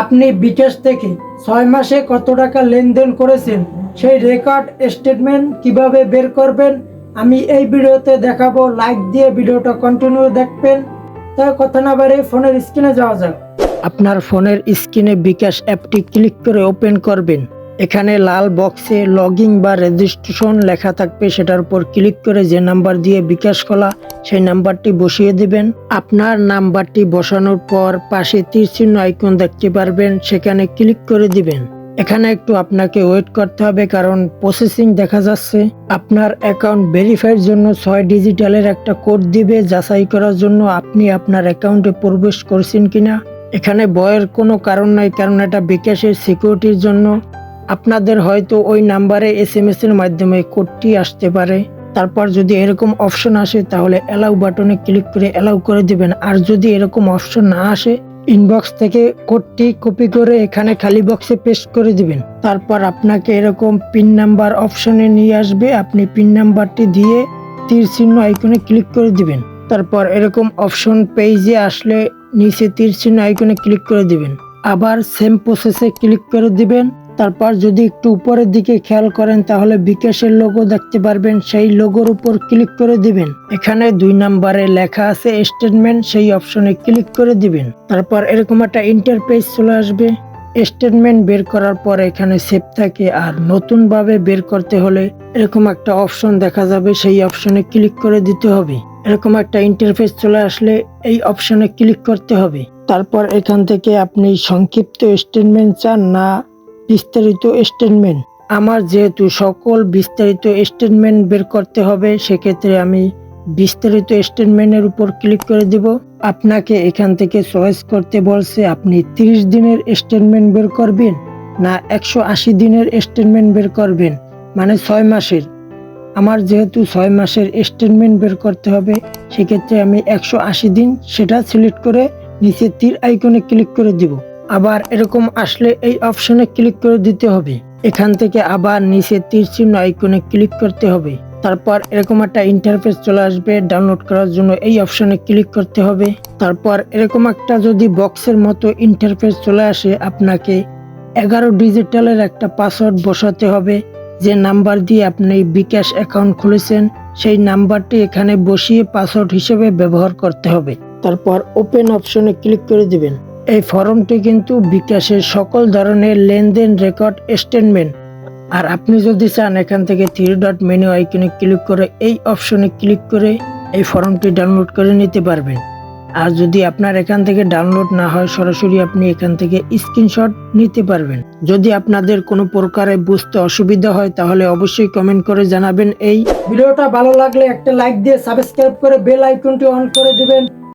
আপনি বিকাশ থেকে ছয় মাসে কত টাকা লেনদেন করেছেন? সেই রেকর্ড স্টেটমেন্ট কীভাবে বের করবেন? আমি এই ভিডিওতে দেখাবো। লাইক দিয়ে ভিডিওটা কন্টিনিউ দেখবেন। তাই কথা না বাড়ে ফোনের স্ক্রিনে যাওয়া যাক। আপনার ফোনের স্ক্রিনে বিকাশ অ্যাপটি ক্লিক করে ওপেন করবেন। এখানে লাল বক্সে লগইন বা রেজিস্ট্রেশন লেখা থাকবে, সেটার উপর ক্লিক করে যে নাম্বার দিয়ে বিকাশ খোলা সেই নাম্বারটি বসিয়ে দিবেন। আপনার নাম্বারটি বসানোর পর পাশে তীর চিহ্ন আইকন দেখতে পারবেন, সেখানে ক্লিক করে দিবেন। এখানে একটু আপনাকে ওয়েট করতে হবে, কারণ প্রসেসিং দেখা যাচ্ছে। আপনার অ্যাকাউন্ট ভেরিফাইয়ের জন্য ছয় ডিজিটালের একটা কোড দিবে, যাচাই করার জন্য আপনি আপনার অ্যাকাউন্টে প্রবেশ করছেন কিনা। এখানে ভয়ের কোনো কারণ নাই, কারণ এটা বিকাশের সিকিউরিটির জন্য। আপনাদের হয়তো ওই নাম্বারে এস এম এর মাধ্যমে কোডটি আসতে পারে। তারপর যদি এরকম অপশন আসে, তাহলে অ্যালাউ বাটনে ক্লিক করে অ্যালাউ করে দিবেন। আর যদি এরকম অপশন না আসে ইনবক্স থেকে কোডটি কপি করে এখানে খালি বক্সে পেস্ট করে দিবেন। তারপর আপনাকে এরকম পিন নাম্বার অপশনে নিয়ে আসবে। আপনি পিন নাম্বারটি দিয়ে তীর চিহ্ন আইকনে ক্লিক করে দিবেন। তারপর এরকম অপশন পেজে আসলে নিচে তীর চিহ্ন আইকনে ক্লিক করে দিবেন। আবার সেম প্রসেসে ক্লিক করে দিবেন। তারপর যদি একটু উপরের দিকে খেয়াল করেন, তাহলে বিকাশের লোগো দেখতে পারবেন। সেই লোগোর উপর ক্লিক করে দিবেন। এখানে দুই নম্বরে লেখা আছে স্টেটমেন্ট সেই অপশনে ক্লিক করে দিবেন। তারপর এরকম একটা ইন্টারপেজ চলে আসবে। স্টেটমেন্ট বের করার পর এখানে সেভ থাকে। আর নতুন ভাবে বের করতে হলে এরকম একটা অপশন দেখা যাবে, সেই অপশনে ক্লিক করে দিতে হবে। এরকম একটা ইন্টারফেস চলে আসলে এই অপশনে ক্লিক করতে হবে। তারপর এখান থেকে আপনি সংক্ষিপ্ত স্টেটমেন্ট চান না বিস্তারিত স্টেটমেন্ট আমার যেহেতু সকল বিস্তারিত স্টেটমেন্ট বের করতে হবে, সেক্ষেত্রে আমি বিস্তারিত স্টেটমেন্টের উপর ক্লিক করে দেব। আপনাকে এখান থেকে চয়েস করতে বলছে, আপনি 30 দিনের স্টেটমেন্ট বের করবেন না একশো আশি দিনের স্টেটমেন্ট বের করবেন মানে ছয় মাসের। আমার যেহেতু ছয় মাসের স্টেটমেন্ট বের করতে হবে, সেক্ষেত্রে আমি একশো আশি দিন সেটা সিলেক্ট করে নিচে তীর আইকনে ক্লিক করে দিব। আবার এরকম আসলে এই অপশনে ক্লিক করে দিতে হবে। এখান থেকে আবার নিচে তীর চিহ্ন আইকনে ক্লিক করতে হবে। তারপর এরকম একটা ইন্টারফেস চলে আসবে ডাউনলোড করার জন্য এই অপশনে ক্লিক করতে হবে। তারপর এরকম একটা যদি বক্সের মতো ইন্টারফেস চলে আসে, আপনাকে এগারো ডিজিটালের একটা পাসওয়ার্ড বসাতে হবে। যে নাম্বার দিয়ে আপনি বিকাশ অ্যাকাউন্ট খুলেছেন, সেই নাম্বারটি এখানে বসিয়ে পাসওয়ার্ড হিসেবে ব্যবহার করতে হবে। তারপর ওপেন অপশনে ক্লিক করে দিবেন। এই ফর্মটি কিন্তু বিকাশের সকল ধরনের লেনদেন রেকর্ড স্টেটমেন্ট। আর আপনি যদি চান এখান থেকে থ্রি ডট মেনু আইকনে ক্লিক করে এই অপশনে ক্লিক করে এই ফর্মটি ডাউনলোড করে নিতে পারবেন। আর যদি আপনার এখান থেকে ডাউনলোড না হয়, সরাসরি আপনি এখান থেকে স্ক্রিনশট নিতে পারবেন। যদি আপনাদের কোনো প্রকারে বুঝতে অসুবিধা হয়, তাহলে অবশ্যই কমেন্ট করে জানাবেন। এই ভিডিওটা ভালো লাগলে একটা লাইক দিয়ে সাবস্ক্রাইব করে বেল আইকনটি অন করে দিবেন।